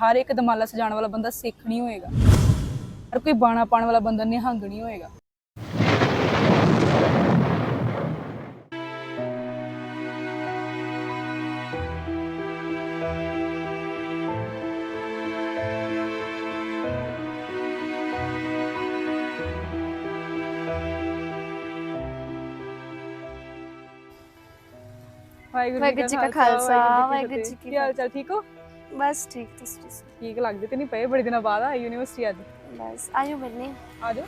ਹਰ ਇੱਕ ਦਮਾਲਾ ਸਜਾਉਣ ਵਾਲਾ ਬੰਦਾ ਸਿੱਖ ਨਹੀਂ ਹੋਏਗਾ। ਹਰ ਕੋਈ ਬਾਣਾ ਪਾਉਣ ਵਾਲਾ ਬੰਦਾ ਨਿਹੰਗ ਨਹੀਂ ਹੋਏਗਾ। ਵਾਹਿਗੁਰੂ ਜੀ ਕਾ ਖਾਲਸਾ, ਵਾਹਿਗੁਰੂ ਜੀ ਕੀ ਕੀ ਹਾਲ ਚਾਲ ਠੀਕ ਹੋ? ਬਸ ਠੀਕ ਤੁਸੀਂ ਦੱਸੋ? ਠੀਕ ਲੱਗਦੇ ਤੇ ਨਹੀਂ ਪਏ ਬੜੇ ਦਿਨਾਂ ਬਾਅਦ ਆਈ ਯੂਨੀਵਰਸਿਟੀ ਅੱਜ। ਬਸ ਆਇਓ ਮਿਲਨੇ ਆ। ਜਾਓ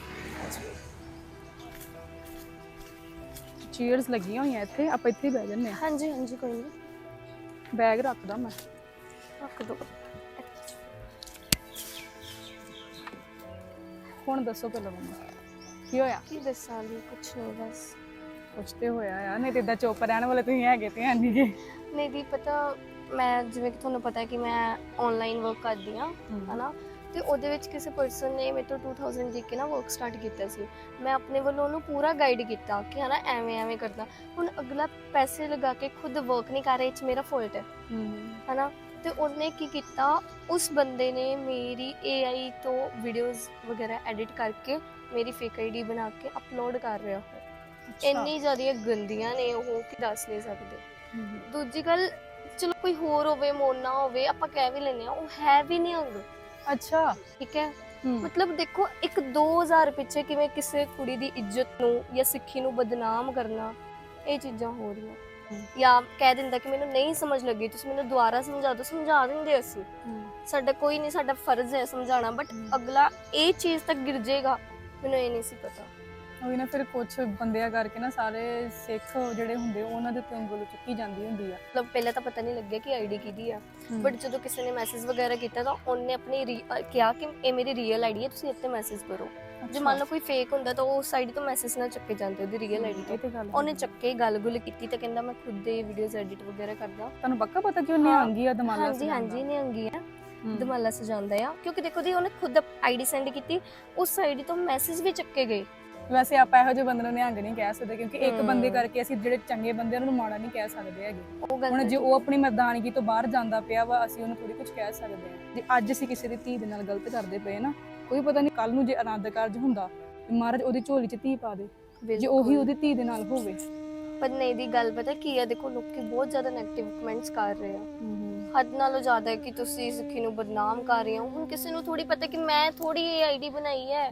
ਚੇਅਰਸ ਲੱਗੀਆਂ ਹੋਈਆਂ ਇੱਥੇ ਆਪਾਂ ਇੱਥੇ ਹੀ ਬਹਿ ਜੰਨੇ ਆ ਹਾਂਜੀ ਹਾਂਜੀ ਕੋਈ ਨਹੀਂ। ਬੈਗ ਰੱਖਦਾ ਮੈਂ। ਰੱਖ ਦੋ। ਹੁਣ ਦੱਸੋ ਪਹਿਲਾਂ ਮੈਨੂੰ ਕੀ ਹੋਇਆ? ਕੀ ਦੱਸਾਂ ਵੀ ਕੁਛ ਨਹੀਂ ਬਸ। ਕੁਛ ਤੇ ਹੋਇਆ ਆ ਨਹੀਂ ਤੇ ਇਦਾਂ ਚੁੱਪ ਰਹਿਣ ਵਾਲੇ ਤੁਸੀਂ ਹੈਗੇ ਤੇ ਹੈ ਨਹੀਂ ਗੇ। ਨਹੀਂ ਦੀ ਪਤਾ ਮੈਂ ਜਿਵੇਂ ਕਿ ਤੁਹਾਨੂੰ ਪਤਾ ਹੈ ਕਿ ਮੈਂ ਆਨਲਾਈਨ ਵਰਕ ਕਰਦੀ ਆ ਹਨਾ? ਤੇ ਉਹਦੇ ਵਿੱਚ ਕਿਸੇ ਪਰਸਨ ਨੇ ਮੇਰੇ ਤੋਂ 2000 ਦੇ ਕੇ ਨਾ ਵਰਕ ਸਟਾਰਟ ਕੀਤਾ ਸੀ। ਮੈਂ ਆਪਣੇ ਵੱਲੋਂ ਉਹਨੂੰ ਪੂਰਾ ਗਾਈਡ ਕੀਤਾ ਕਿ ਹਨਾ ਐਵੇਂ ਐਵੇਂ ਕਰਦਾ। ਹੁਣ ਅਗਲਾ ਪੈਸੇ ਲਗਾ ਕੇ ਖੁਦ ਵਰਕ ਨਹੀਂ ਕਰ ਰਿਹਾ ਇਹ 'ਚ ਮੇਰਾ ਫਾਲਟ ਹੈ। ਹਨਾ? ਤੇ ਉਹਨੇ ਕੀ ਕੀਤਾ? ਉਸ ਬੰਦੇ ਨੇ ਮੇਰੀ AI ਤੋਂ ਵੀਡੀਓਜ਼ ਵਗੈਰਾ ਐਡਿਟ ਕਰਕੇ ਮੇਰੀ ਫੇਕ ਆਈਡੀ ਬਣਾ ਕੇ ਅਪਲੋਡ ਕਰ ਰਿਹਾ ਹੈ। ਇੰਨੀ ਜ਼ਿਆਦਾ ਗੰਦੀਆਂ ਨੇ ਉਹ ਕਿ ਦੱਸ ਨਹੀਂ ਸਕਦੇ। ਦੂਜੀ ਗੱਲ ਚਲੋ ਕੋਈ ਹੋਰ ਹੋਵੇ ਮੋਨਾ ਹੋਵੇ ਆਪਾਂ ਕਹਿ ਵੀ ਲੈਂਦੇ ਆ ਉਹ ਹੈ ਵੀ ਨਹੀਂ ਅੰਗ। ਅੱਛਾ। ਠੀਕ ਹੈ? ਮਤਲਬ ਦੇਖੋ ਇੱਕ 2000 ਪਿੱਛੇ ਕਿਵੇਂ ਕਿਸੇ ਕੁੜੀ ਦੀ ਇੱਜ਼ਤ ਨੂੰ ਜਾਂ ਸਿੱਖੀ ਨੂੰ ਬਦਨਾਮ ਕਰਨਾ ਇਹ ਚੀਜ਼ਾਂ ਹੋ ਰਹੀਆਂ। ਹਮ। ਜਾਂ ਕਹਿ ਦਿੰਦਾ ਕਿ ਮੈਨੂੰ ਨਹੀਂ ਸਮਝ ਲੱਗੀ ਤੁਸੀਂ ਮੈਨੂੰ ਦੁਬਾਰਾ ਸਮਝਾ ਦਿਓ ਸਮਝਾ ਦਿੰਦੇ ਅਸੀਂ। ਸਾਡਾ ਕੋਈ ਨਹੀਂ ਸਾਡਾ ਫਰਜ਼ ਹੈ ਸਮਝਾਉਣਾ ਬਟ ਹਮ। ਅਗਲਾ ਇਹ ਚੀਜ਼ ਤੱਕ ਗਿਰ ਜਾਏਗਾ ਮੈਨੂੰ ਇਹ ਨਹੀਂ ਸੀ ਪਤਾ। ਉਹੀ ਨਾ ਫਿਰ ਕੁਝ ਬੰਦਿਆਂ ਕਰਕੇ ਨਾ ਸਾਰੇ ਸਿੱਖ ਜਿਹੜੇ ਹੁੰਦੇ ਉਹਨਾਂ ਦੇ ਉੱਤੇ ਉਂਗਲ ਚੁੱਕੀ ਜਾਂਦੀ ਹੁੰਦੀ ਆ। ਮਤਲਬ ਪਹਿਲਾਂ ਤਾਂ ਪਤਾ ਨਹੀਂ ਲੱਗਿਆ ਕਿ ਆਈਡੀ ਕਿਹਦੀ ਆ ਬਟ ਜਦੋਂ ਕਿਸੇ ਨੇ ਮੈਸੇਜ ਵਗੈਰਾ ਕੀਤਾ ਤਾਂ ਉਹਨੇ ਆਪਣੀ ਰੀ- ਅਹ ਕਿਹਾ ਕਿ ਇਹ ਮੇਰੀ ਰੀਅਲ ਆਈਡੀ ਹੈ ਤੁਸੀਂ ਇੱਥੇ ਮੈਸੇਜ ਕਰੋ। ਜੇ ਮੰਨ ਲਓ ਕੋਈ ਫੇਕ ਹੁੰਦਾ ਤਾਂ ਉਹ ਉਸ ਆਈਡੀ ਤੋਂ ਮੈਸੇਜ ਨਾਲ ਚੱਕੇ ਜਾਂਦੇ ਉਹਦੀ ਰੀਅਲ ਆਈਡੀ ਤੋਂ। ਇਹ ਤੇ ਗੱਲ। ਉਹਨੇ ਚੱਕੇ ਗੱਲ-ਗੁੱਲ ਕੀਤੀ ਤਾਂ ਕਹਿੰਦਾ ਮੈਂ ਖੁਦ ਦੇ ਵੀਡੀਓਜ਼ ਐਡਿਟ ਵਗੈਰਾ ਕਰਦਾ। ਤੁਹਾਨੂੰ ਪੱਕਾ ਪਤਾ ਕਿ ਉਹਨੇ ਹਾਂ। ਆਂਗੀ ਆ ਦਮਾਲਾ ਹਾਂਜੀ ਹਾਂਜੀ ਨੇ ਅੰਗੀ ਆ। ਦਮਾਲਾ ਸਜਾਉਂਦਾ ਆ। ਕਿਉਂਕਿ ਦੇਖੋ ਦੀ ਉਹਨੇ ਖੁਦ ਆਈਡੀ ਸੈਂਡ ਕੀਤੀ ਉਸ ਆਈਡੀ ਤੋਂ ਮੈਸੇਜ ਵੀ ਚੱਕੇ ਗਏ। ਵੈਸੇ ਆਪਾਂ ਇਹੋ ਜਿਹੇ ਬੰਦੇ ਨੂੰ ਨਿਹੰਗ ਨਹੀਂ ਕਹਿ ਸਕਦੇ ਕਿਉਂਕਿ ਇੱਕ। ਬੰਦੇ ਕਰਕੇ ਅਸੀਂ ਜਿਹੜੇ ਚੰਗੇ ਬੰਦੇ ਉਹਨਾਂ ਨੂੰ ਮਾੜਾ ਨਹੀਂ ਕਹਿ ਸਕਦੇ ਹੈਗੇ। ਹੁਣ ਜੇ ਉਹ ਆਪਣੀ ਮਰਦਾਨਗੀ ਤੋਂ ਬਾਹਰ ਜਾਂਦਾ ਪਿਆ ਵਾ ਅਸੀਂ ਉਹਨੂੰ ਥੋੜੀ ਕੁਝ ਕਹਿ ਸਕਦੇ ਹਾਂ। ਜੇ ਅੱਜ ਅਸੀਂ ਕਿਸੇ ਦੀ ਧੀ ਦੇ ਨਾਲ ਗਲਤ ਕਰਦੇ ਪਏ ਨਾ ਕੋਈ ਪਤਾ ਨਹੀਂ ਕੱਲ ਨੂੰ ਜੇ ਆਨੰਦ ਕਾਰਜ ਹੁੰਦਾ ਤੇ ਮਹਾਰਾਜ ਉਹਦੀ ਝੋਲੀ 'ਚ ਧੀ ਪਾ ਦੇ। ਜੇ। ਉਹੀ ਉਹਦੀ ਧੀ ਦੇ ਨਾਲ ਹੋਵੇ। ਪਰ ਨਹੀਂ ਦੀ ਗੱਲ ਪਤਾ ਕੀ ਆ ਦੇਖੋ ਲੋਕੀ ਬਹੁਤ ਜ਼ਿਆਦਾ 네ਗੇਟਿਵ ਕਮੈਂਟਸ ਕਰ ਰਹੇ ਆ। ਹੱਦ ਨਾਲੋਂ ਜ਼ਿਆਦਾ ਹੈ ਕਿ ਤੁਸੀਂ ਸਿੱਖੀ ਨੂੰ ਬਦਨਾਮ ਕਰ ਰਹੇ ਹੋ। ਹੁਣ ਕਿਸੇ ਨੂੰ ਥੋੜੀ ਪਤਾ ਕਿ ਮੈਂ ਥੋੜੀ ਇਹ ਆਈਡੀ ਬਣਾਈ ਹੈ।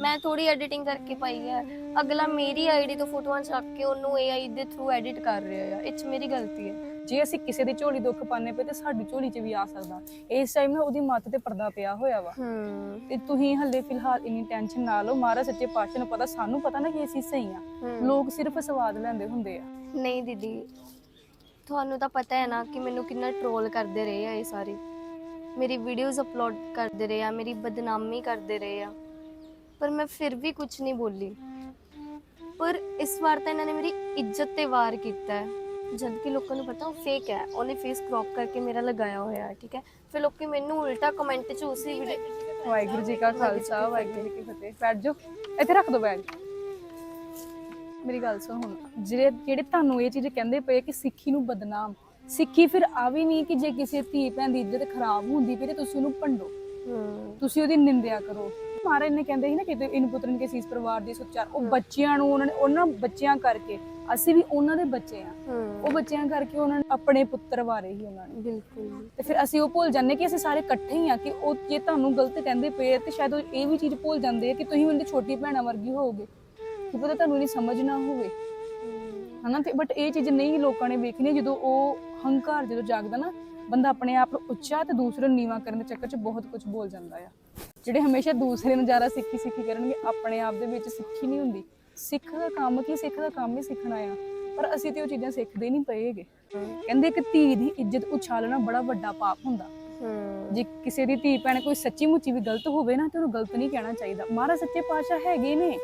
ਮੈਂ ਥੋੜੀ ਐਡੀਟਿੰਗ ਕਰਕੇ ਪਾਈ ਹੈ। ਅਗਲਾ ਮੇਰੀ ਆਈਡੀ ਤੋਂ ਫੋਟੋਆਂ ਚੱਕ ਕੇ ਉਹਨੂੰ AI ਦੇ ਥਰੂ ਐਡਿਟ ਕਰ ਰਿਹਾ ਹੈ 'ਚ ਮੇਰੀ ਗਲਤੀ ਹੈ। ਜੇ ਅਸੀਂ ਕਿਸੇ ਦੀ ਝੋਲੀ ਦੁੱਖ ਪਾਣੇ ਪਏ ਤੇ ਸਾਡੀ ਝੋਲੀ 'ਚ ਵੀ ਆ ਸਕਦਾ। ਇਸ ਟਾਈਮ ਨਾ ਉਹਦੀ ਮੱਤ ਤੇ ਪਰਦਾ ਪਿਆ ਹੋਇਆ ਵਾ। ਤੇ ਤੁਸੀਂ ਹੱਲੇ ਫਿਲਹਾਲ ਇੰਨੀ ਟੈਨਸ਼ਨ ਨਾ ਲਓ। ਮਹਾਰਾਜ ਸੱਚੇ ਪਾਤਸ਼ਾਹ ਨੂੰ ਪਤਾ ਸਾਨੂੰ ਪਤਾ ਨਾ ਕਿ ਅਸੀਂ ਸਹੀ ਆ। ਲੋਕ ਸਿਰਫ ਸਵਾਦ ਲੈਂਦੇ ਹੁੰਦੇ ਆ। ਨਹੀਂ ਦੀਦੀ ਤੁਹਾਨੂੰ ਤਾਂ ਪਤਾ ਹੈ ਨਾ ਕਿ ਮੈਨੂੰ ਕਿੰਨਾ ਟ੍ਰੋਲ ਕਰਦੇ ਰਹੇ ਆ ਇਹ ਸਾਰੇ। ਮੇਰੀ ਵੀਡੀਓਜ਼ ਅਪਲੋਡ ਕਰਦੇ ਰਹੇ ਆ, ਮੇਰੀ ਬਦਨਾਮੀ ਕਰਦੇ ਰਹੇ ਆ। ਪਰ ਮੈਂ ਫਿਰ ਵੀ ਕੁਝ ਨਹੀਂ ਬੋਲੀ। ਪਰ ਇਸ ਵਾਰ ਤਾਂ ਇਹਨਾਂ ਨੇ ਮੇਰੀ ਇੱਜ਼ਤ ਤੇ ਵਾਰ ਕੀਤਾ ਹੈ। ਜਦ ਕਿ ਲੋਕਾਂ ਨੂੰ ਪਤਾ ਉਹ ਫੇਕ ਹੈ। ਉਹਨੇ ਫੇਸ ਕ੍ਰੌਪ ਕਰਕੇ ਮੇਰਾ ਲਗਾਇਆ ਹੋਇਆ ਹੈ, ਠੀਕ ਹੈ? ਫਿਰ ਲੋਕੀ ਮੈਨੂੰ ਉਲਟਾ ਕਮੈਂਟ 'ਚ ਉਸੇ ਵੀਡੀਓ ਵਾਹਿਗੁਰੂ ਜੀ ਕਾ ਖਾਲਸਾ, ਵਾਹਿਗੁਰੂ ਜੀ ਕੀ ਫਤਿਹ। ਬੈਠ ਜਾਓ। ਇੱਥੇ ਰੱਖ ਦਿਓ ਬੈਗ ਮੇਰੀ ਗੱਲ ਸੁਣ ਹੁਣ ਜਿਹੜੇ ਜਿਹੜੇ ਤੁਹਾਨੂੰ ਇਹ ਚੀਜ਼ ਕਹਿੰਦੇ ਪਏ ਕਿ ਸਿੱਖੀ ਨੂੰ ਬਦਨਾਮ ਸਿੱਖੀ ਫਿਰ ਆ ਵੀ ਨਹੀਂ ਕਿ ਜੇ ਕਿਸੇ ਧੀ ਭੈਣ ਦੀ ਇੱਜ਼ਤ ਖਰਾਬ ਹੁੰਦੀ ਪਈ ਤੇ ਤੁਸੀਂ ਉਹਨੂੰ ਭੰਡੋ। ਤੁਸੀਂ ਉਹਦੀ ਨਿੰਦਿਆ ਕਰੋ। ਮਹਾਰਾਜ ਨੇ ਕਹਿੰਦੇ ਸੀ ਨਾ ਕਿਤੇ ਇਨ ਪੁੱਤਰਨ ਕੇ ਸੀਸ ਪਰਿਵਾਰ ਦੀ ਸੁਚਾਰ ਉਹ ਬੱਚਿਆਂ ਨੂੰ ਉਹਨਾਂ ਨੇ ਉਹਨਾਂ ਬੱਚਿਆਂ ਕਰਕੇ ਅਸੀਂ ਵੀ ਉਹਨਾਂ ਦੇ ਬੱਚੇ ਆ ਉਹ ਬੱਚਿਆਂ ਕਰਕੇ ਉਹਨਾਂ ਨੇ ਆਪਣੇ ਪੁੱਤਰ ਵਾਰੇ ਹੀ ਉਹਨਾਂ ਨੇ। ਬਿਲਕੁਲ ਤੇ ਫਿਰ ਅਸੀਂ ਉਹ ਭੁੱਲ ਜਾਂਦੇ ਕਿ ਅਸੀਂ ਸਾਰੇ ਇਕੱਠੇ ਹੀ ਆ ਕਿ ਉਹ ਜੇ ਤੁਹਾਨੂੰ ਗਲਤ ਕਹਿੰਦੇ ਪਏ ਤੇ ਸ਼ਾਇਦ ਉਹ ਇਹ ਵੀ ਚੀਜ਼ ਭੁੱਲ ਜਾਂਦੇ ਆ ਕਿ ਤੁਸੀਂ ਉਹਨਾਂ ਦੀ ਛੋਟੀ ਭੈਣਾਂ ਵਰਗੀ ਹੋਵੋਗੇ। ਕੀ ਪਤਾ ਤੁਹਾਨੂੰ ਨਹੀਂ ਸਮਝ ਨਾ ਹੋਵੇ। ਹਨਾ? ਤੇ ਬਟ ਇਹ ਚੀਜ਼ ਨਹੀਂ ਲੋਕਾਂ ਨੇ ਵੇਖਣੀ, ਜਦੋਂ ਉਹ ਹੰਕਾਰ ਜਦੋਂ ਜਾਗਦਾ ਨਾ, ਬੰਦਾ ਆਪਣੇ ਆਪ ਨੂੰ ਉੱਚਾ ਤੇ ਦੂਸਰੇ ਨੂੰ ਨੀਵਾਂ ਕਰਨ ਦੇ ਚੱਕਰ 'ਚ ਬਹੁਤ ਕੁਝ ਬੋਲ ਜਾਂਦਾ ਆ। ਜਿਹੜੇ ਹਮੇਸ਼ਾ ਦੂਸਰੇ ਨੂੰ ਜ਼ਿਆਦਾ ਸਿੱਖੀ ਸਿੱਖੀ ਕਰਨਗੇ, ਆਪਣੇ ਆਪ ਦੇ ਵਿੱਚ ਸਿੱਖੀ ਨਹੀਂ ਹੁੰਦੀ। ਸਿੱਖ ਦਾ ਕੰਮ ਕੀ? ਸਿੱਖ ਦਾ ਕੰਮ ਹੀ ਸਿੱਖਣਾ ਆ। ਪਰ ਅਸੀਂ ਤੇ ਉਹ ਚੀਜ਼ਾਂ ਸਿੱਖਦੇ ਨਹੀਂ ਪਏਗੇ। ਕਹਿੰਦੇ ਕਿ ਧੀ ਦੀ ਇੱਜ਼ਤ ਉਛਾਲਣਾ ਬੜਾ ਵੱਡਾ ਪਾਪ ਹੁੰਦਾ। ਹੂੰ ਜੇ ਕਿਸੇ ਦੀ ਧੀ ਭੈਣ ਕੋਈ ਸੱਚੀ ਮੁੱਚੀ ਵੀ ਗਲਤ ਹੋਵੇ ਨਾ ਤੇ ਉਹਨੂੰ ਗਲਤ ਨਹੀਂ ਕਹਿਣਾ ਚਾਹੀਦਾ। ਮਹਾਰਾਜ ਸੱਚੇ ਪਾਤਸ਼ਾਹ ਹੈਗੇ ਨੇ।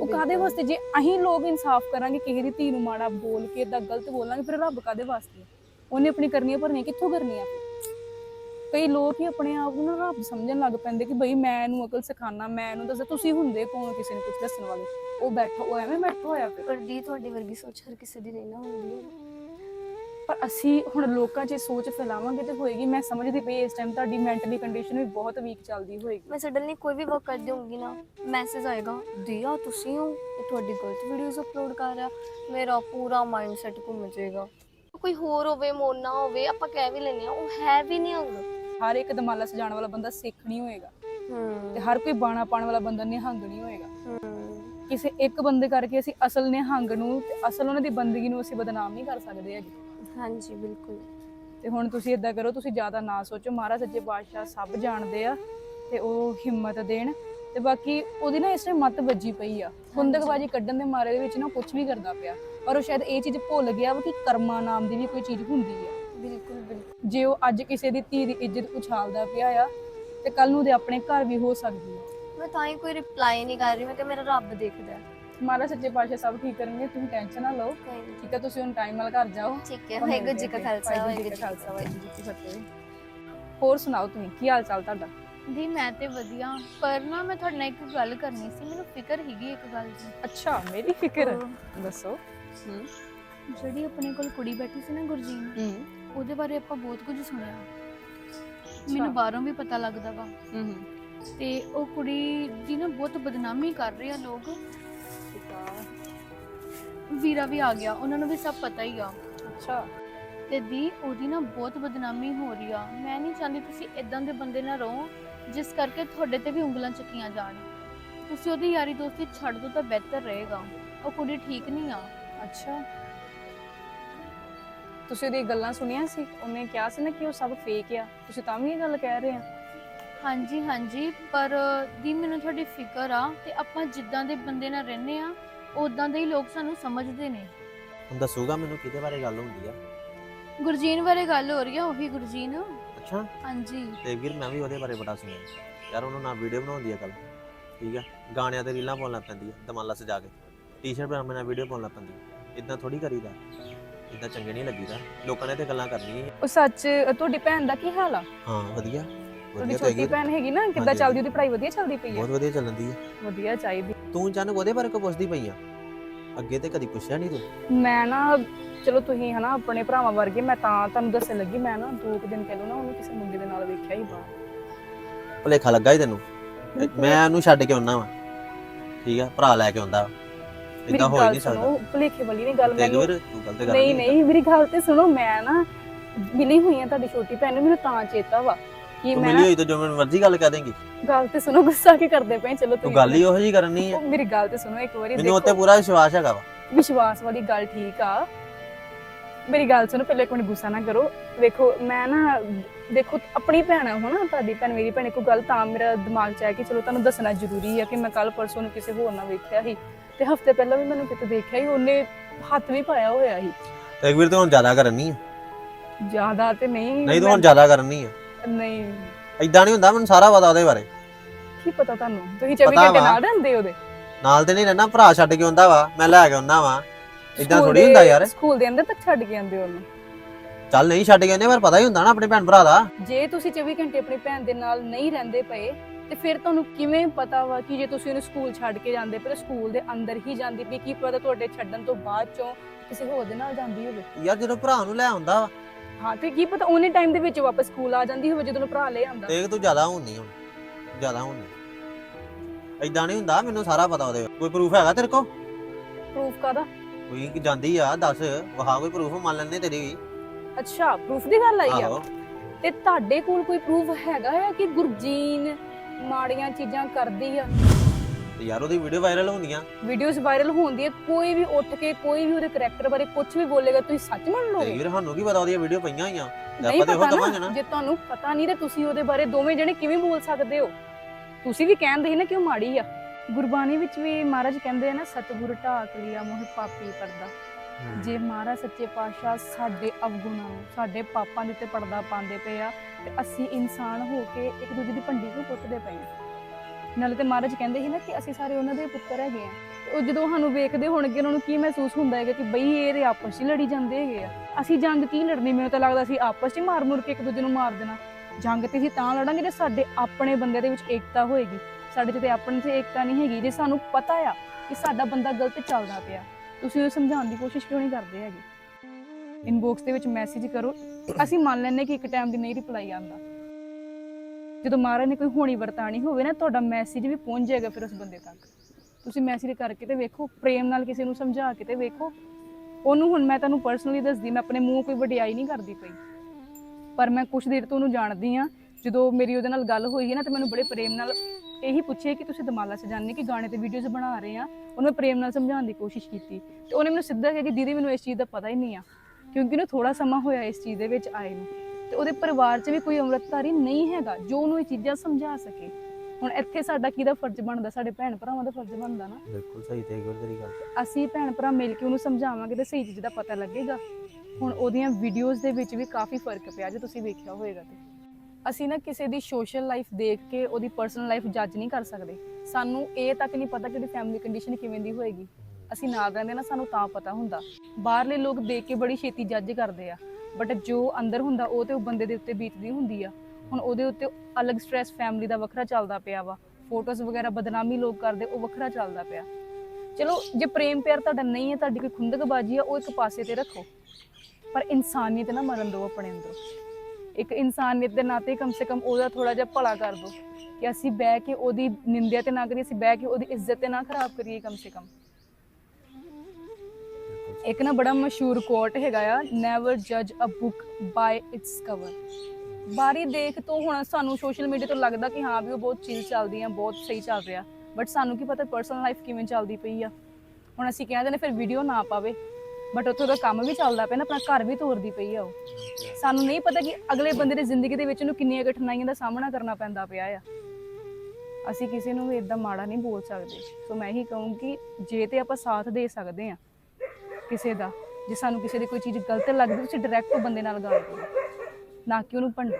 ਉਹ ਕਾਦੇ ਵਾਸਤੇ? ਜੇ ਅਸੀਂ ਲੋਕ ਇਨਸਾਫ ਕਰਾਂਗੇ ਕਿਸੇ ਦੀ ਧੀ ਨੂੰ ਮਾੜਾ ਬੋਲ ਕੇ ਏਦਾਂ ਗਲਤ ਬੋਲਾਂਗੇ ਫਿਰ ਰੱਬ ਕਾਦੇ ਵਾਸਤੇ? ਉਹਨੇ ਆਪਣੀ ਕਰਨੀਆਂ ਭਰਨੀਆਂ ਕਿੱਥੋਂ ਕਰਨੀਆਂ? ਕਈ ਲੋਕ ਹੀ ਆਪਣੇ ਆਪ ਨੂੰ ਨਾ ਰੱਬ ਸਮਝਣ ਲੱਗ ਪੈਂਦੇ ਕਿ ਬਈ ਮੈਂ ਇਹਨੂੰ ਅਕਲ ਸਿਖਾਣਾ ਮੈਂ ਇਹਨੂੰ ਦੱਸ ਤੁਸੀਂ ਹੁੰਦੇ ਕੌਣ ਕਿਸੇ ਨੂੰ ਕੁਝ ਦੱਸਣ ਵਾਲੇ? ਉਹ ਬੈਠਾ ਉਹ ਐਵੇਂ ਬੈਠਾ ਹੋਇਆ ਫਿਰ। ਪਰ ਦੀ ਤੁਹਾਡੀ ਵਰਗੀ ਸੋਚ ਹਰ ਕਿਸੇ ਦੀ ਨਹੀਂ ਨਾ ਹੁੰਦੀ। ਪਰ ਅਸੀਂ ਹੁਣ ਲੋਕਾਂ 'ਚ ਇਹ ਸੋਚ ਫੈਲਾਵਾਂਗੇ ਤੇ ਹੋਏਗੀ। ਮੈਂ ਸਮਝਦੀ ਪਈ ਇਸ ਟਾਈਮ ਤੁਹਾਡੀ ਮੈਂਟਲੀ ਕੰਡੀਸ਼ਨ ਵੀ ਬਹੁਤ ਵੀਕ ਚੱਲਦੀ ਹੋਏਗੀ। ਮੈਂ ਸਡਨਲੀ ਕੋਈ ਵੀ ਵਰਕ ਕਰਦੀ ਹੋਊਂਗੀ ਨਾ ਮੈਸੇਜ ਆਏਗਾ ਦਿਆ ਤੁਸੀਂ ਹੋ? ਇਹ ਤੁਹਾਡੀ ਗਲਤ ਵੀਡੀਓਜ਼ ਅਪਲੋਡ ਕਰ ਰਿਹਾ। ਮੇਰਾ ਪੂਰਾ ਮਾਈਂਡਸੈਟ ਘੁੰਮ ਜਾਏਗਾ। ਕੋਈ ਹੋਰ ਹੋਵੇ ਮੋਨਾ ਹੋਵੇ ਆਪਾਂ ਕਹਿ ਵੀ ਲੈਂਦੇ ਆ ਉਹ ਹੈ ਵੀ ਨਹੀਂ ਅੰਗ। ਹਰ ਇੱਕ ਦਮਾਲਾ ਸਜਾਉਣ ਵਾਲਾ ਬੰਦਾ ਸਿੱਖ ਨਹੀਂ ਹੋਏਗਾ। ਹੂੰ। ਤੇ ਹਰ ਕੋਈ ਬਾਣਾ ਪਾਉਣ ਵਾਲਾ ਬੰਦਾ ਨਿਹੰਗ ਨਹੀਂ ਹੋਏਗਾ। ਹੂੰ। ਕਿਸੇ ਇੱਕ ਬੰਦੇ ਕਰਕੇ ਅਸੀਂ ਅਸਲ ਨਿਹੰਗ ਨੂੰ ਤੇ ਅਸਲ ਉਹਨਾਂ ਦੀ ਬੰਦਗੀ ਨੂੰ ਅਸੀਂ ਬਦਨਾਮ ਨਹੀਂ ਕਰ ਸਕਦੇ ਹੈਗੇ। ਹਾਂਜੀ ਬਿਲਕੁਲ। ਤੇ ਹੁਣ ਤੁਸੀਂ ਇਦਾਂ ਕਰੋ ਤੁਸੀਂ ਜ਼ਿਆਦਾ ਨਾ ਸੋਚੋ। ਮਹਾਰਾਜ ਸੱਚੇ ਪਾਤਸ਼ਾਹ ਸਭ ਜਾਣਦੇ ਆ ਤੇ ਉਹ ਹਿੰਮਤ ਦੇਣ। ਤੇ ਬਾਕੀ ਉਹਦੀ ਨਾ ਇਸ ਟਾਈਮ ਮੱਤ ਵੱਜੀ ਪਈ ਆ। ਹੁੰਦਕਬਾਜੀ ਕੱਢਣ ਦੇ ਮਾਰੇ ਦੇ ਵਿੱਚ ਨਾ ਕੁਝ ਵੀ ਕਰਦਾ ਪਿਆ। ਪਰ ਉਹ ਸ਼ਾਇਦ ਇਹ ਚੀਜ਼ ਭੁੱਲ ਗਿਆ ਵਾ ਕਿ ਕਰਮਾ ਨਾਮ ਦੀ ਵੀ ਕੋਈ ਚੀਜ਼ ਹੁੰਦੀ ਆ। ਬਿਲਕੁਲ ਬਿਲਕੁਲ। ਜੇ ਉਹ ਅੱਜ ਕਿਸੇ ਦੀ ਧੀ ਦੀ ਇੱਜ਼ਤ ਉਛਾਲਦਾ ਪਿਆ ਆ ਤੇ ਕੱਲ ਨੂੰ ਉਹਦੇ ਆਪਣੇ ਘਰ ਵੀ ਹੋ ਸਕਦੀ ਆ। ਮੈਂ ਤਾਂ ਹੀ ਕੋਈ ਰਿਪਲਾਈ ਨਹੀਂ ਕਰ ਰਹੀ। ਮੈਂ ਕਿ ਮੇਰਾ ਰੱਬ ਦੇਖਦਾ। ਮਹਾਰਾਜ ਸੱਚੇ ਪਾਤਸ਼ਾਹ ਸਭ ਠੀਕ ਕਰਨਗੇ ਤੁਸੀਂ ਟੈਨਸ਼ਨ ਨਾ ਲਓ। ਕੋਈ ਨਹੀਂ। ਠੀਕ ਹੈ ਤੁਸੀਂ ਹੁਣ ਟਾਈਮ ਨਾਲ ਘਰ ਜਾਓ। ਠੀਕ ਹੈ ਵਾਹਿਗੁਰੂ ਜੀ ਕਾ ਖਾਲਸਾ ਵਾਹਿਗੁਰੂ ਜੀ ਕਾ ਖਾਲਸਾ ਵਾਹਿਗੁਰੂ ਜੀ ਕੀ ਫਤਿਹ। ਹੋਰ ਸੁਣਾਓ ਤੁਸੀਂ ਕੀ ਹਾਲ ਚਾਲ ਤੁਹਾਡਾ? ਦੀ ਮੈਂ ਤੇ ਵਧੀਆ। ਪਰ ਨਾ ਮੈਂ ਤੁਹਾਡੇ ਨਾਲ ਇੱਕ ਗੱਲ ਕਰਨੀ ਸੀ ਮੈਨੂੰ ਫਿਕਰ ਹੈਗੀ ਇੱਕ ਗੱਲ ਦੀ। ਅੱਛਾ ਮੇਰੀ ਫਿਕਰ? ਉਹ ਦੱਸੋ। ਜਿਹੜੀ ਆਪਣੇ ਕੋਲ ਕੁੜੀ ਬੈਠੀ ਸੀ ਨਾ ਗੁਰਜੀਨ ਹੂੰ। ਉਹਦੇ ਬਾਰੇ ਆਪਾਂ ਬਹੁਤ ਕੁਝ ਸੁਣਿਆ। ਮੈਨੂੰ ਬਾਹਰੋਂ ਵੀ ਪਤਾ ਲੱਗਦਾ ਵਾ। ਹੂੰ। ਤੇ ਉਹ ਕੁੜੀ ਦੀ ਨਾ ਬਹੁਤ ਬਦਨਾਮੀ ਕਰ ਰਹੇ ਆ ਲੋਕ। ਵੀਰਾ ਵੀ ਆ ਗਿਆ ਉਹਨਾਂ ਨੂੰ ਵੀ ਸਭ ਪਤਾ ਹੀ ਆ। ਅੱਛਾ। ਤੇ ਦੀ ਉਹਦੀ ਨਾ ਬਹੁਤ ਬਦਨਾਮੀ ਹੋ ਰਹੀ ਆ। ਮੈਂ ਨਹੀਂ ਚਾਹੁੰਦੀ ਤੁਸੀਂ ਇਦਾਂ ਦੇ ਬੰਦੇ ਨਾਲ ਰਹੋ ਜਿਸ ਕਰਕੇ ਤੁਹਾਡੇ ਤੇ ਵੀ ਉਂਗਲਾਂ ਚੱਕੀਆਂ ਜਾਣ। ਤੁਸੀਂ ਉਹਦੀ ਯਾਰੀ ਦੋਸਤੀ ਛੱਡ ਦੋ ਤਾਂ ਬਿਹਤਰ ਰਹੇਗਾ। ਉਹ ਕੁੜੀ ਠੀਕ ਨਹੀਂ ਆ। ਅੱਛਾ। ਤੁਸੀਂ ਉਹਦੀ ਗੱਲਾਂ ਸੁਣੀਆਂ ਸੀ? ਉਹਨੇ ਕਿਹਾ ਸੀ ਨਾ ਕਿ ਉਹ ਸਭ ਫੇਕ ਆ। ਤੁਸੀਂ ਤਾਂ ਵੀ ਇਹ ਗੱਲ ਕਹਿ ਰਹੇ ਆ। ਹਾਂਜੀ ਹਾਂਜੀ ਪਰ ਦੀ ਮੈਨੂੰ ਤੁਹਾਡੀ ਫਿਕਰ ਆ ਤੇ ਆਪਾਂ ਜਿੱਦਾਂ ਦੇ ਬੰਦੇ ਨਾਲ ਰਹਿੰਦੇ ਆ ਉਦਾਂ ਦੇ ਹੀ ਲੋਕ ਸਾਨੂੰ ਸਮਝਦੇ ਨੇ। ਹੁਣ ਦੱਸੂਗਾ ਮੈਨੂੰ ਕਿਹਦੇ ਬਾਰੇ ਗੱਲ ਹੁੰਦੀ ਆ? ਗੁਰਜੀਨ ਬਾਰੇ ਗੱਲ ਹੋ ਰਹੀ ਆ ਉਹੀ ਗੁਰਜੀਨ। ਅੱਛਾ। ਹਾਂਜੀ। ਤੇ ਵੀਰ ਮੈਂ ਵੀ ਉਹਦੇ ਬਾਰੇ ਬੜਾ ਸੁਣਿਆ। ਯਾਰ ਉਹਨੂੰ ਨਾ ਵੀਡੀਓ ਬਣਾਉਂਦੀ ਆ ਕੱਲ ਠੀਕ ਆ? ਗਾਣਿਆਂ ਤੇ ਰੀਲਾਂ ਪਾਉਣ ਲੱਗ ਪੈਂਦੀ ਆ ਦਮਾਲਾ ਸਜਾ ਕੇ। ਟੀ-ਸ਼ਰਟ ਬਣਾ ਬਣਾ ਵੀਡੀਓ ਪਾਉਣ ਲੱਗ ਪੈਂਦੀ ਇਦਾਂ ਥੋੜੀ ਕਰੀਦਾ। ਇਦਾਂ ਚੰਗੇ ਨਹੀਂ ਲੱਗੀਦਾ। ਲੋਕਾਂ ਨੇ ਤੇ ਗੱਲਾਂ ਆ। ਉਹ ਸੱਚ ਤੁਹਾਡੀ ਭੈਣ ਦਾ ਕੀ ਹਾਲ ਆ? ਹਾਂ ਵਧੀਆ। ਵਧੀਆ ਤੇ ਛੋਟੀ ਹੈਗੀ ਭੈਣ ਹੈਗੀ ਨਾ ਕਿੱਦਾਂ ਹਾਂਜੀ, ਚੱਲਦੀ ਉਹਦੀ ਪੜ੍ਹਾਈ ਵਧੀਆ ਚੱਲਦੀ ਪਈ ਹੈ ਬਹੁਤ ਵਧੀਆ ਚੱਲਦੀ ਆ। ਵਧੀਆ ਚਾਹੀਦੀ। ਤੂੰ ਅਚਾਨਕ ਉਹਦੇ ਬਾਰੇ ਕੋ ਪੁੱਛਦੀ ਪਈ ਆ? ਅੱਗੇ ਤੇ ਕਦੀ ਪੁੱਛਿਆ ਨਹੀਂ ਤੂੰ? ਮੈਂ ਨਾ ਚਲੋ ਤੁਸੀਂ ਹਨਾ ਆਪਣੇ ਭਰਾਵਾਂ ਵਰਗੇ ਮੈਂ ਤਾਂ ਤੁਹਾਨੂੰ ਦੱਸਣ ਲੱਗੀ ਮੈਂ ਨਾ ਦੋ ਕੁ ਦਿਨ ਪਹਿਲਾਂ ਨਾ ਉਹਨੂੰ ਕਿਸੇ ਮੁੰਡੇ ਦੇ ਨਾਲ ਵੇਖਿਆ ਹੀ ਬਾਹਰ। ਭੁਲੇਖਾ ਲੱਗਾ ਹੀ ਤੈਨੂੰ? ਮੈਂ ਉਹਨੂੰ ਛੱਡ ਕੇ ਆਉਣਾ ਵਾ। ਠੀਕ ਆ ਭਰਾ ਲੈ ਕੇ ਆਉਂਦਾ। ਮੇਰੀ ਇਦਾਂ ਹੋ ਹੀ ਗੱਲ ਨਹੀਂ ਸਕਦਾ। ਸੁਣੋ, ਭੁਲੇਖੇ ਵਾਲੀ ਨਹੀਂ ਗੱਲ ਦੇਖ ਮੈਨੂੰ ਵੀਰ ਤੂੰ ਗਲਤ ਕਰ ਨਹੀਂ ਨਹੀਂ ਮੇਰੀ ਗੱਲ ਤੇ ਸੁਣੋ ਮੈਂ ਨਾ ਮਿਲੀ ਹੋਈ ਆ ਤੁਹਾਡੀ ਛੋਟੀ ਭੈਣ ਨੂੰ ਮੈਨੂੰ ਤਾਂ ਚੇਤਾ ਵਾ। ਕਿ ਤੂੰ ਮੈਂ ਮਿਲੀ ਹੋਈ ਤਾਂ ਜੋ ਮੈਨੂੰ ਮਰਜ਼ੀ ਗੱਲ ਕਹਿ ਦੇਂਗੀ। ਗੱਲ ਤੇ ਸੁਣੋ ਗੁੱਸਾ ਕੀ ਕਰਦੇ ਪਏ ਚਲੋ ਤੂੰ ਗੱਲ ਹੀ ਉਹੋ ਜੀ ਕਰਨੀ ਆ। ਉਹ ਮੇਰੀ ਗੱਲ ਤੇ ਸੁਣੋ ਇੱਕ ਵਾਰੀ ਮੈਨੂੰ ਉੱਤੇ ਪੂਰਾ ਵਿਸ਼ਵਾਸ ਹੈਗਾ ਵਾ। ਵਿਸ਼ਵਾਸ ਵਾਲੀ ਗੱਲ ਠੀਕ ਆ। ਮੇਰੀ ਗੱਲ ਸੁਣੋ ਪਹਿਲੇ ਇੱਕ ਮਿੰਟ ਗੁੱਸਾ ਨਾ ਕਰੋ। ਵੇਖੋ ਮੈਂ ਨਾ ਦੇਖੋ ਆਪਣੀ ਭੈਣ ਆ ਹਨਾ ਤੁਹਾਡੀ ਭੈਣ ਮੇਰੀ ਭੈਣ ਇੱਕ ਗੱਲ ਤਾਂ ਮੇਰਾ ਦਿਮਾਗ 'ਚ ਆਇਆ ਕਿ ਚਲੋ ਤੁਹਾਨੂੰ ਦੱਸਣਾ ਜ਼ਰੂਰੀ ਹੈ ਕਿ ਮੈਂ ਕੱਲ ਪਰਸੋਂ ਨੂੰ ਕਿਸੇ ਹੋਰ ਨਾਲ ਵੇਖਿਆ ਸੀ। ਤੇ ਹਫ਼ਤੇ ਪਹਿਲਾਂ ਵੀ ਮੈਨੂੰ ਕਿਤੇ ਦੇਖਿਆ ਸੀ ਉਹਨੇ ਹੱਥ ਵੀ ਪਾਇਆ ਹੋਇਆ ਸੀ। ਤੇ ਵੀਰ ਤੂੰ ਹੁਣ ਜ਼ਿਆਦਾ ਕਰਨੀ ਆ। ਜ਼ਿਆਦਾ ਤੇ ਨਹੀਂ ਨਹੀਂ ਤੂੰ ਹੁਣ ਜ਼ਿਆਦਾ ਕਰਨੀ ਆ। ਨਹੀਂ ਇਦਾਂ ਨਹੀਂ ਹੁੰਦਾ ਮੈਨੂੰ ਸਾਰਾ ਪਤਾ ਉਹਦੇ ਬਾਰੇ। ਕੀ ਪਤਾ ਤੁਹਾਨੂੰ? ਤੁਸੀਂ 24 ਪਤਾ ਘੰਟੇ ਵਾ। ਨਾਲ ਰਹਿੰਦੇ ਉਹਦੇ? ਨਾਲ ਤੇ ਨਹੀਂ ਰਹਿਣਾ ਭਰਾ ਛੱਡ ਕੇ ਆਉਂਦਾ ਵਾ ਮੈਂ ਲੈ ਕੇ ਆਉਂਦਾ ਵਾ। ਇਦਾਂ ਸਕੂਲ ਥੋੜੀ ਦੇ- ਹੁੰਦਾ ਯਾਰ। ਸਕੂਲ ਦੇ ਅੰਦਰ ਤੱਕ ਛੱਡ ਕੇ ਆਉਂਦੇ ਉਹਨੂੰ? ਚੱਲ ਨਹੀਂ ਛੱਡ ਕੇ ਆਉਂਦੇ ਪਰ ਪਤਾ ਹੀ ਹੁੰਦਾ ਨਾ ਆਪਣੇ ਭੈਣ ਭਰਾ ਦਾ। ਜੇ ਤੁਸੀਂ 24 ਘੰਟੇ ਆਪਣੀ ਭੈਣ ਦੇ ਨਾਲ ਨਹੀਂ ਰਹਿੰਦੇ ਪਏ ਤੇ ਫਿਰ ਤੁਹਾਨੂੰ ਕਿਵੇਂ ਪਤਾ ਵਾ ਕਿ ਜੇ ਤੁਸੀਂ ਉਹਨੂੰ ਸਕੂਲ ਛੱਡ ਕੇ ਜਾਂਦੇ ਤਾਂ ਸਕੂਲ ਦੇ ਅੰਦਰ ਹੀ ਜਾਂਦੀ ਪਈ ਕੀ ਪਤਾ ਤੁਹਾਡੇ ਛੱਡਣ ਤੋਂ ਬਾਅਦ ਚੋਂ ਕਿਸੇ ਹੋਰ ਦੇ ਨਾਲ ਜਾਂਦੀ ਹੋਵੇ। ਯਾਰ ਜਦੋਂ ਭਰਾ ਨੂੰ ਲੈ ਆਉਂਦਾ ਵਾ ਹਾਂ ਤੇ ਕੀ ਪਤਾ ਉਹਨੇ ਟਾਈਮ ਦੇ ਵਿੱਚ ਵਾਪਸ ਸਕੂਲ ਆ ਜਾਂਦੀ ਹੋਵੇ ਜਦੋਂ ਉਹਨੂੰ ਭਰਾ ਲੈ ਆਂਦਾ ਦੇਖ ਤੂੰ ਜ਼ਿਆਦਾ ਹੁੰਨੀ ਹੁਣ ਜ਼ਿਆਦਾ ਹੁੰਨੀ ਇਦਾਂ ਨਹੀਂ ਹੁੰਦਾ ਮੈਨੂੰ ਸਾਰਾ ਪਤਾ ਉਹਦੇ ਕੋਈ ਪ੍ਰੂਫ ਹੈਗਾ ਤੇਰੇ ਕੋਲ? ਪ੍ਰੂਫ ਕਾਦਾ ਕੋਈ ਕਿ ਜਾਂਦੀ ਆ ਦੱਸ ਵਹਾ ਕੋਈ ਪ੍ਰੂਫ ਮੰਨ ਲੈਣੇ ਤੇਰੀ ਵੀ। ਅੱਛਾ ਪ੍ਰੂਫ ਦੀ ਗੱਲ ਆਈ ਆ? ਆਹੋ। ਤੇ ਤੁਹਾਡੇ ਕੋਲ ਕੋਈ ਪ੍ਰੂਫ ਹੈਗਾ ਆ ਕਿ ਗੁਰਜੀਨ ਮਾੜੀਆਂ ਚੀਜ਼ਾਂ ਕਰਦੀ ਆ? ਤੇ ਯਾਰ ਉਹਦੀ ਵੀਡੀਓ ਵਾਇਰਲ ਹੁੰਦੀਆਂ। ਵੀਡੀਓਜ਼ ਵਾਇਰਲ ਹੁੰਦੀ ਹੈ ਕੋਈ ਵੀ ਉੱਠ ਕੇ ਕੋਈ ਵੀ ਉਹਦੇ ਕਰੈਕਟਰ ਬਾਰੇ ਕੁਝ ਵੀ ਬੋਲੇਗਾ ਤੁਸੀਂ ਸੱਚ ਮੰਨ ਤੇ ਲਓਗੇ? ਵੀਰ ਸਾਨੂੰ ਕੀ ਪਤਾ ਉਹਦੀਆਂ ਵੀਡੀਓ ਪਈਆਂ ਹੋਈਆਂ। ਤੇ ਨਹੀਂ ਆਪਾਂ ਪਤਾ ਦਵਾਂਗੇ ਨਾ ਨਾ। ਜੇ ਤੁਹਾਨੂੰ ਪਤਾ ਨਹੀਂ ਤੇ ਤੁਸੀਂ ਉਹਦੇ ਬਾਰੇ ਦੋਵੇਂ ਜਣੇ ਕਿਵੇਂ ਬੋਲ ਸਕਦੇ ਹੋ? ਤੁਸੀਂ ਵੀ ਕਹਿੰਦੇ ਸੀ ਨਾ ਕਿ ਉਹ ਮਾੜੀ ਆ। ਗੁਰਬਾਣੀ ਵਿੱਚ ਵੀ ਮਹਾਰਾਜ ਕਹਿੰਦੇ ਆ ਨਾ ਸਤਿਗੁਰ ਢਾਕ ਲਿਆ ਮੋਹ ਪਾਪੀ ਪਰਦਾ। ਜੇ ਮਹਾਰਾਜ ਸੱਚੇ ਪਾਤਸ਼ਾਹ ਸਾਡੇ ਅਵਗੁਣਾਂ ਨੂੰ ਸਾਡੇ ਪਾਪਾਂ ਦੇ ਉੱਤੇ ਪਰਦਾ ਪਾਉਂਦੇ ਪਏ ਆ ਤੇ ਅਸੀਂ ਇਨਸਾਨ ਹੋ ਕੇ ਇੱਕ ਦੂਜੇ ਦੀ ਭੰਡੀ ਕਿਉਂ ਪੁੱਟਦੇ ਪਏ ਆ। ਨਾਲੇ ਤੇ ਮਹਾਰਾਜ ਕਹਿੰਦੇ ਸੀ ਨਾ ਕਿ ਅਸੀਂ ਸਾਰੇ ਉਹਨਾਂ ਦੇ ਪੁੱਤਰ ਹੈਗੇ ਆ। ਉਹ ਜਦੋਂ ਸਾਨੂੰ ਵੇਖਦੇ ਹੋਣਗੇ, ਉਹਨਾਂ ਨੂੰ ਕੀ ਮਹਿਸੂਸ ਹੁੰਦਾ ਹੈਗਾ ਕਿ ਬਈ ਇਹ ਦੇ ਆਪਸ 'ਚ ਲੜੀ ਜਾਂਦੇ ਹੈਗੇ ਆ। ਅਸੀਂ ਜੰਗ ਕੀ ਲੜਨੀ, ਮੈਨੂੰ ਤਾਂ ਲੱਗਦਾ ਸੀ ਆਪਸ 'ਚ ਮਾਰ ਮੁਰ ਕੇ ਇੱਕ ਦੂਜੇ ਨੂੰ ਮਾਰ ਦੇਣਾ। ਜੰਗ ਤੇ ਅਸੀਂ ਤਾਂ ਲੜਾਂਗੇ ਜੇ ਸਾਡੇ ਆਪਣੇ ਬੰਦੇ ਦੇ ਵਿੱਚ ਏਕਤਾ ਹੋਏਗੀ। ਸਾਡੇ 'ਚ ਤੇ ਆਪਣੇ 'ਚ ਏਕਤਾ ਨਹੀਂ ਹੈਗੀ, ਜੇ ਸਾਨੂੰ ਪਤਾ ਆ ਕਿ ਸਾਡਾ ਬੰਦਾ ਗਲਤ ਚੱਲਦਾ ਪਿਆ, ਤੁਸੀਂ ਉਹ ਸਮਝਾਉਣ ਦੀ ਕੋਸ਼ਿਸ਼ ਕਿਉਂ ਨਹੀਂ ਕਰਦੇ ਹੈਗੇ? ਇਨਬਾਕਸ ਦੇ ਵਿੱਚ ਮੈਸੇਜ ਕਰੋ। ਅਸੀਂ ਮੰਨ ਲੈਂਦੇ ਕਿ ਇੱਕ ਟਾਈਮ ਦੀ ਨਹੀਂ ਰਿਪਲਾਈ ਆਉਂਦਾ। ਜਦੋਂ ਮਹਾਰਾਜ ਨੇ ਕੋਈ ਹੋਣੀ ਵਰਤਾਣੀ ਹੋਵੇ ਨਾ, ਤੁਹਾਡਾ ਮੈਸੇਜ ਵੀ ਪਹੁੰਚ ਜਾਏਗਾ ਫਿਰ ਉਸ ਬੰਦੇ ਤੱਕ। ਤੁਸੀਂ ਮੈਸੇਜ ਕਰਕੇ ਤੇ ਵੇਖੋ, ਪ੍ਰੇਮ ਨਾਲ ਕਿਸੇ ਨੂੰ ਸਮਝਾ ਕੇ ਤੇ ਵੇਖੋ। ਉਹਨੂੰ ਹੁਣ ਮੈਂ ਤੁਹਾਨੂੰ ਪਰਸਨਲੀ ਦੱਸਦੀ, ਮੈਂ ਆਪਣੇ ਮੂੰਹ ਕੋਈ ਵਡਿਆਈ ਨਹੀਂ ਕਰਦੀ ਪਈ। ਪਰ ਮੈਂ ਕੁਛ ਦੇਰ ਤੋਂ ਉਹਨੂੰ ਜਾਣਦੀ ਆ ਜਦੋਂ ਮੇਰੀ ਉਹਦੇ ਨਾਲ ਗੱਲ ਹੋਈ ਹੈ ਨਾ, ਤੇ ਮੈਨੂੰ ਬੜੇ ਪ੍ਰੇਮ ਨਾਲ ਇਹੀ ਪੁੱਛਿਆ ਕਿ ਤੁਸੀਂ ਦਮਾਲਾ ਸਜਾਨੇ ਕਿ ਗਾਣੇ ਤੇ ਵੀਡੀਓਜ਼ ਬਣਾ ਰਹੇ ਆ। ਉਹਨੂੰ ਮੈਂ ਪ੍ਰੇਮ ਨਾਲ ਸਮਝਾਉਣ ਦੀ ਕੋਸ਼ਿਸ਼ ਕੀਤੀ। ਤੇ ਉਹਨੇ ਮੈਨੂੰ ਸਿੱਧਾ ਕਿਹਾ ਕਿ ਦੀਦੀ, ਮੈਨੂੰ ਇਸ ਚੀਜ਼ ਦਾ ਪਤਾ ਹੀ ਨਹੀਂ ਆ। ਕਿਉਂਕਿ ਉਹਨੂੰ ਥੋੜਾ ਸਮਾਂ ਹੋਇਆ ਇਸ ਚੀਜ਼ ਦੇ ਵਿੱਚ ਆਏ ਨੂੰ। ਤੇ ਉਹਦੇ ਪਰਿਵਾਰ 'ਚ ਵੀ ਕੋਈ ਅੰਮ੍ਰਿਤਧਾਰੀ ਨਹੀਂ ਹੈਗਾ ਜੋ ਉਹਨੂੰ ਇਹ ਚੀਜ਼ਾਂ ਸਮਝਾ ਸਕੇ। ਹੁਣ ਇੱਥੇ ਸਾਡਾ ਕਿਹਦਾ ਫਰਜ਼ ਬਣਦਾ? ਸਾਡੇ ਭੈਣ ਭਰਾਵਾਂ ਦਾ ਫਰਜ਼ ਬਣਦਾ ਨਾ। ਬਿਲਕੁਲ ਸਹੀ ਤੇ ਗੁਰ ਤੇਰੀ ਗੱਲ। ਅਸੀਂ ਭੈਣ ਭਰਾ ਮਿਲ ਕੇ ਉਹਨੂੰ ਸਮਝਾਵਾਂਗੇ ਤੇ ਸਹੀ ਚੀਜ਼ ਦਾ ਪਤਾ ਲੱਗੇਗਾ। ਹੁਣ ਉਹਦੀਆਂ ਵੀਡੀਓਜ਼ ਦੇ ਵਿੱਚ ਵੀ ਕਾਫੀ ਫ਼ਰਕ ਪਿਆ ਜੇ ਤੁਸੀਂ ਵੇਖਿਆ ਹੋਵੇਗਾ ਤੇ। ਅਸੀਂ ਨਾ ਕਿਸੇ ਦੀ ਸੋਸ਼ਲ ਲਾਈਫ ਦੇਖ ਕੇ ਉਹਦੀ ਪਰਸਨਲ ਲਾਈਫ ਜੱਜ ਨਹੀਂ ਕਰ ਸਕਦੇ। ਸਾਨੂੰ ਇਹ ਤੱਕ ਨਹੀਂ ਪਤਾ ਕਿ ਉਹਦੀ ਫੈਮਿਲੀ ਕੰਡੀਸ਼ਨ ਕਿਵੇਂ ਦੀ ਹੋਏਗੀ। ਅਸੀਂ ਨਾਲ ਰਹਿੰਦੇ ਨਾ ਸਾਨੂੰ ਤਾਂ ਪਤਾ ਹੁੰਦਾ। ਬਾਹਰਲੇ ਲੋਕ ਦੇਖ ਕੇ ਬੜੀ ਛੇਤੀ ਜੱਜ ਕਰਦੇ ਆ। ਬਟ ਜੋ ਅੰਦਰ ਹੁੰਦਾ, ਉਹ ਤੇ ਉਹ ਬੰਦੇ ਦੇ ਉੱਤੇ ਬੀਤਦੀ ਹੁੰਦੀ ਆ। ਹੁਣ ਉਹਦੇ ਉੱਤੇ ਅਲੱਗ ਸਟ੍ਰੈਸ ਫੈਮਿਲੀ ਦਾ ਵੱਖਰਾ ਚੱਲਦਾ ਪਿਆ ਵਾ। ਫੋਟੋਜ਼ ਵਗੈਰਾ ਬਦਨਾਮੀ ਲੋਕ ਕਰਦੇ, ਉਹ ਵੱਖਰਾ ਚੱਲਦਾ ਪਿਆ। ਚਲੋ, ਜੇ ਪ੍ਰੇਮ ਪਿਆਰ ਤੁਹਾਡਾ ਨਹੀਂ ਹੈ, ਤੁਹਾਡੀ ਕੋਈ ਖੁੰਦਕਬਾਜੀ ਆ, ਉਹ ਇੱਕ ਪਾਸੇ ਤੇ ਰੱਖੋ। ਪਰ ਇਨਸਾਨੀਅਤ ਨਾ ਮਰਨ ਦਿਓ ਆਪਣੇ ਅੰਦਰ। ਇੱਕ ਇਨਸਾਨੀਅਤ ਦੇ ਨਾਤੇ ਕਮ ਸੇ ਕਮ ਉਹਦਾ ਥੋੜਾ ਜਿਹਾ ਭਲਾ ਕਰ ਦਿਓ। ਕਿ ਅਸੀਂ ਬਹਿ ਕੇ ਉਹਦੀ ਨਿੰਦਿਆ ਤੇ ਨਾ ਕਰੀਏ, ਅਸੀਂ ਬਹਿ ਕੇ ਉਹਦੀ ਇੱਜ਼ਤ ਤੇ ਨਾ ਖਰਾਬ ਕਰੀਏ ਕਮ ਸੇ ਕਮ। ਇੱਕ ਨਾ ਬੜਾ ਮਸ਼ਹੂਰ ਕੋਟ ਹੈਗਾ ਆ ਨੈਵਰ ਜੱਜ a book by its cover ਬਾਰੀ ਦੇਖ ਤੋਂ ਹੁਣ ਸਾਨੂੰ ਸੋਸ਼ਲ ਮੀਡੀਆ ਤੋਂ ਲੱਗਦਾ ਕਿ ਹਾਂ ਵੀ ਉਹ ਬਹੁਤ ਚੀਜ਼ ਚੱਲਦੀ ਆ, ਬਹੁਤ ਸਹੀ ਚੱਲ ਰਿਹਾ। ਬਟ ਸਾਨੂੰ ਕੀ ਪਤਾ ਪਰਸਨਲ ਲਾਈਫ ਕਿਵੇਂ ਚੱਲਦੀ ਪਈ ਆ। ਹੁਣ ਅਸੀਂ ਕਹਿੰਦੇ ਨੇ ਫਿਰ ਵੀਡੀਓ ਨਾ ਪਾਵੇ ਬਟ ਉੱਥੋਂ ਦਾ ਕੰਮ ਵੀ ਚੱਲਦਾ ਪਿਆ ਨਾ, ਆਪਣਾ ਘਰ ਵੀ ਤੋਰਦੀ ਪਈ ਆ ਉਹ। ਸਾਨੂੰ ਨਹੀਂ ਪਤਾ ਕਿ ਅਗਲੇ ਬੰਦੇ ਦੀ ਜ਼ਿੰਦਗੀ ਦੇ ਵਿੱਚ ਉਹਨੂੰ ਕਿੰਨੀਆਂ ਕਠਿਨਾਈਆਂ ਦਾ ਸਾਹਮਣਾ ਕਰਨਾ ਪੈਂਦਾ ਪਿਆ ਆ। ਅਸੀਂ ਕਿਸੇ ਨੂੰ ਵੀ ਇਦਾਂ ਮਾੜਾ ਨਹੀਂ ਬੋਲ ਸਕਦੇ। ਸੋ ਮੈਂ ਹੀ ਕਹੂੰਗੀ, ਜੇ ਤੇ ਆਪਾਂ ਸਾਥ ਦੇ ਸਕਦੇ ਆ ਕਿਸੇ ਦਾ ਜੇ ਸਾਨੂੰ ਕਿਸੇ ਦੀ ਕੋਈ ਚੀਜ਼ ਗਲਤ ਲੱਗਦੀ ਤੁਸੀਂ ਡਾਇਰੈਕਟ ਉਹ ਬੰਦੇ ਨਾਲ ਗੱਲ ਕਰੋ ਨਾ ਕਿ ਉਹਨੂੰ ਭੰਡੋ।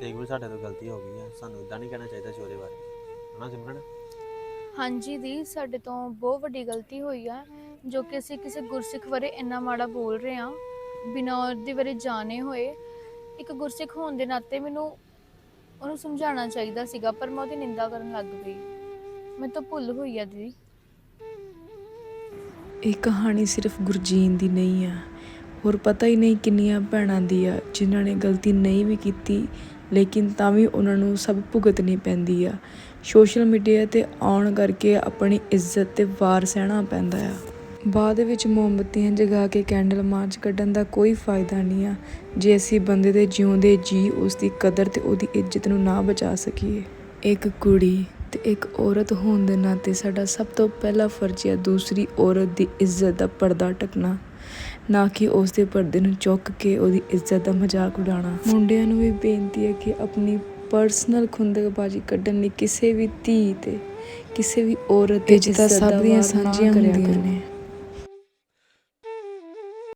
ਤੇ ਗੁਰ ਸਾਡੇ ਤੋਂ ਗਲਤੀ ਹੋ ਗਈ ਹੈ ਸਾਨੂੰ ਇਦਾਂ ਨਹੀਂ ਕਹਿਣਾ ਚਾਹੀਦਾ ਸੀ ਉਹਦੇ ਬਾਰੇ। ਹਨਾ ਸਿਮਰਨ? ਹਾਂਜੀ ਦੀ ਸਾਡੇ ਤੋਂ ਬਹੁਤ ਵੱਡੀ ਗਲਤੀ ਹੋਈ ਆ ਜੋ ਕਿ ਅਸੀਂ ਕਿਸੇ ਗੁਰਸਿੱਖ ਬਾਰੇ ਇੰਨਾ ਮਾੜਾ ਬੋਲ ਰਹੇ ਆ ਬਿਨਾਂ ਉਹਦੇ ਬਾਰੇ ਜਾਣੇ ਹੋਏ। ਇੱਕ ਗੁਰਸਿੱਖ ਹੋਣ ਦੇ ਨਾਤੇ ਮੈਨੂੰ ਉਹਨੂੰ ਸਮਝਾਉਣਾ ਚਾਹੀਦਾ ਸੀਗਾ ਪਰ ਮੈਂ ਉਹਦੀ ਨਿੰਦਾ ਕਰਨ ਲੱਗ ਗਈ। ਮੈਨੂੰ ਤਾਂ ਭੁੱਲ ਹੋਈ ਆ ਦੀਦੀ ਇਹ ਕਹਾਣੀ ਸਿਰਫ ਗੁਰਜੀਨ ਦੀ ਨਹੀਂ ਆ। ਹੋਰ ਪਤਾ ਹੀ ਨਹੀਂ ਕਿੰਨੀਆਂ ਭੈਣਾਂ ਦੀ ਆ, ਜਿਨ੍ਹਾਂ ਨੇ ਗਲਤੀ ਨਹੀਂ ਵੀ ਕੀਤੀ, ਲੇਕਿਨ ਤਾਂ ਵੀ ਉਹਨਾਂ ਨੂੰ ਸਭ ਭੁਗਤਣੀ ਪੈਂਦੀ ਆ। ਸੋਸ਼ਲ ਮੀਡੀਆ ਤੇ ਆਉਣ ਕਰਕੇ ਆਪਣੀ ਇੱਜ਼ਤ ਤੇ ਵਾਰ ਸਹਿਣਾ ਪੈਂਦਾ ਆ। ਬਾਅਦ ਵਿੱਚ ਮੋਮਬੱਤੀਆਂ ਜਗਾ ਕੇ ਕੈਂਡਲ ਮਾਰਚ ਕੱਢਣ ਦਾ ਕੋਈ ਫਾਇਦਾ ਨਹੀਂ ਆ, ਜੇ ਅਸੀਂ ਬੰਦੇ ਦੇ ਜਿਉਂਦੇ ਜੀ ਉਸ ਦੀ ਕਦਰ ਤੇ ਉਹਦੀ ਇੱਜ਼ਤ ਨੂੰ ਨਾ ਬਚਾ ਸਕੀਏ। ਇੱਕ ਕੁੜੀ ਤੇ ਇੱਕ ਔਰਤ ਹੋਣ ਦੇ ਨਾਤੇ ਸਾਡਾ ਸਭ ਤੋਂ ਪਹਿਲਾ ਫਰਜ਼ ਹੈ ਦੂਸਰੀ ਔਰਤ ਦੀ ਇੱਜ਼ਤ ਦਾ ਪਰਦਾ ਟਕਣਾ ਨਾ ਕਿ ਉਸ ਦੇ ਪਰਦੇ ਨੂੰ ਚੁੱਕ ਕੇ ਉਹਦੀ ਇੱਜ਼ਤ ਦਾ ਮਜ਼ਾਕ ਉਡਾਉਣਾ। ਮੁੰਡਿਆਂ ਨੂੰ ਵੀ ਬੇਨਤੀ ਹੈ ਕਿ ਆਪਣੀ ਪਰਸਨਲ ਖੁੰਦਕਬਾਜ਼ੀ ਕੱਢਣ ਲਈ ਕਿਸੇ ਵੀ ਧੀ ਤੇ ਕਿਸੇ ਵੀ ਔਰਤ ਤੇ ਜਿੱਦਾਂ ਸਭ ਦੀਆਂ ਸਾਂਝੀਆਂ ਹੁੰਦੀਆਂ ਨੇ।